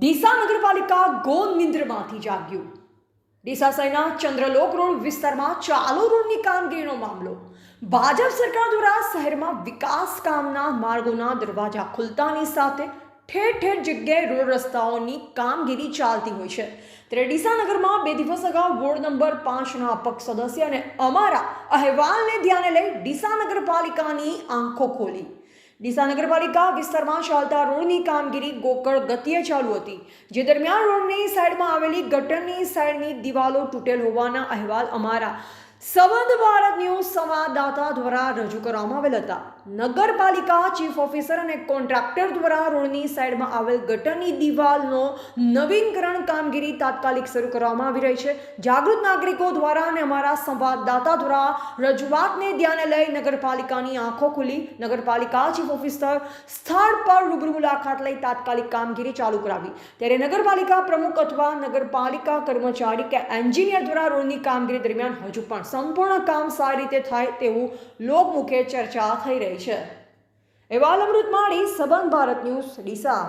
ડીસા નગરપાલિકા ગો નિંદ્રમાંથી જાગ્યું. ડીસા સહિતના ચંદ્રલોક રોડ વિસ્તારમાં ચાલુ રોડની કામગીરીનો મામલો. ભાજપ સરકાર દ્વારા શહેરમાં વિકાસ કામના માર્ગોના દરવાજા ખુલતાની સાથે ઠેર ઠેર જગ્યાએ રોડ રસ્તાઓની કામગીરી ચાલતી હોય છે. ત્યારે ડીસા નગરમાં બે દિવસ અગાઉ વોર્ડ નંબર પાંચના અપક્ષ સદસ્ય અને અમારા અહેવાલને ધ્યાને લઈ ડીસા નગરપાલિકાની આંખો ખોલી. ડીસા નગરપાલિકા વિસ્તારમાં ચાલતા રોડની કામગીરી ગોકળ ગતિએ ચાલુ હતી. જે દરમિયાન રોડની સાઈડમાં આવેલી ગટરની સાઈડની દિવાલો તૂટેલ હોવાના અહેવાલ અમારા સંબંધ ભારત ન્યૂઝ સંવાદદાતા દ્વારા રજૂ કરવામાં આવેલ હતા. નગરપાલિકા ચીફ ઓફિસર અને કોન્ટ્રાક્ટર દ્વારા રોડની સાઈડમાં આવેલ ગટરની દિવાલનો નવીનકરણ કામગીરી તાત્કાલિક શરૂ કરવામાં આવી રહી છે. જાગૃત નાગરિકો દ્વારા અને અમારા સંવાદદાતા દ્વારા રજૂઆતને ધ્યાને લઈ નગરપાલિકાની આંખો ખુલી. નગરપાલિકા ચીફ ઓફિસર સ્થળ પર રૂબરૂ મુલાકાત લઈ તાત્કાલિક કામગીરી ચાલુ કરાવી. ત્યારે નગરપાલિકા પ્રમુખ અથવા નગરપાલિકા કર્મચારી કે એન્જિનિયર દ્વારા રોડની કામગીરી દરમિયાન હજુ પણ સંપૂર્ણ કામ સારી રીતે થાય તેવું લોકમુખે ચર્ચા થઈ રહી છે. એવાલ અમૃત માળી, સબંધ ભારત ન્યૂઝ, ડીસા.